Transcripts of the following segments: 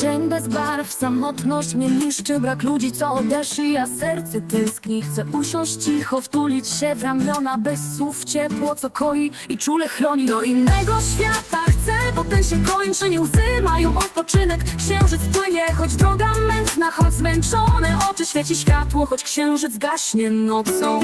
Dzień bez barw, samotność mnie niszczy Brak ludzi, co odeszli, a serce tęskni. Chcę usiąść cicho, wtulić się w ramiona Bez słów ciepło, co koi i czule chroni. Do innego świata chcę, bo ten się kończy Nie łzy mają odpoczynek, księżyc płynie Choć droga mętna, choć zmęczone oczy Świeci światło, choć księżyc gaśnie nocą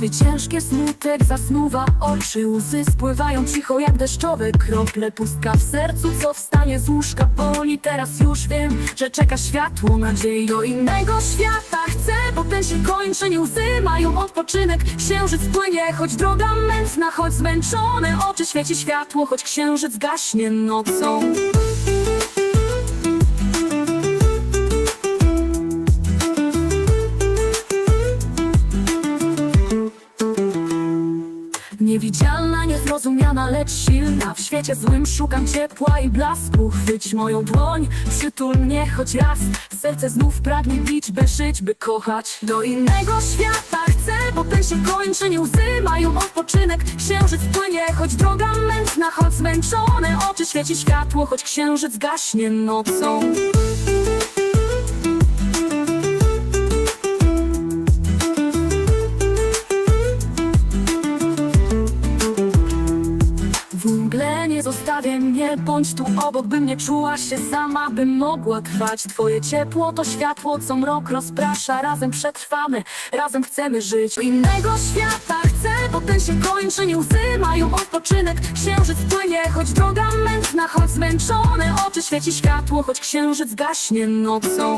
Myśli ciężkie, smutek zasnuwa oczy. Łzy spływają cicho jak deszczowe krople. Pustka w sercu, co wstanie z łóżka Boli, teraz już wiem, że czeka światło nadziei. Do innego świata chcę, bo ten się kończy. Nie łzy mają odpoczynek, księżyc płynie Choć droga mętna, choć zmęczone oczy. Świeci światło, choć księżyc gaśnie nocą Niewidzialna, niezrozumiana, lecz silna. W świecie złym szukam ciepła i blasku. Chwyć moją dłoń, przytul mnie choć raz. Serce znów pragnie bić, by by kochać. Do innego świata chcę, bo ten się kończy. Nie łzy mają odpoczynek, księżyc płynie Choć droga mętna, choć zmęczone oczy Świeci światło, choć księżyc gaśnie nocą W mgle nie zostawię mnie, bądź tu obok, bym nie czuła się sama, bym mogła trwać. Twoje ciepło to światło, co mrok rozprasza. Razem przetrwamy, razem chcemy żyć. Innego świata chcę, bo ten się kończy Nie łzy mają odpoczynek, księżyc płynie Choć droga mętna, choć zmęczone oczy Świeci światło, choć księżyc gaśnie nocą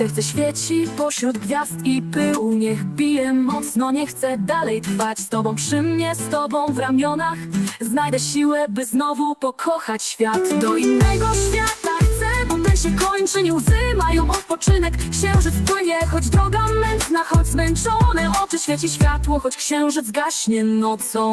Serce świeci pośród gwiazd i pyłu. Niech bije mocno, nie chcę dalej trwać. Z tobą przy mnie, z tobą w ramionach. Znajdę siłę, by znowu pokochać świat. Do innego świata chcę, bo ten się kończy. Nie łzy mają odpoczynek, księżyc płynie Choć droga mętna, choć zmęczone oczy Świeci światło, choć księżyc gaśnie nocą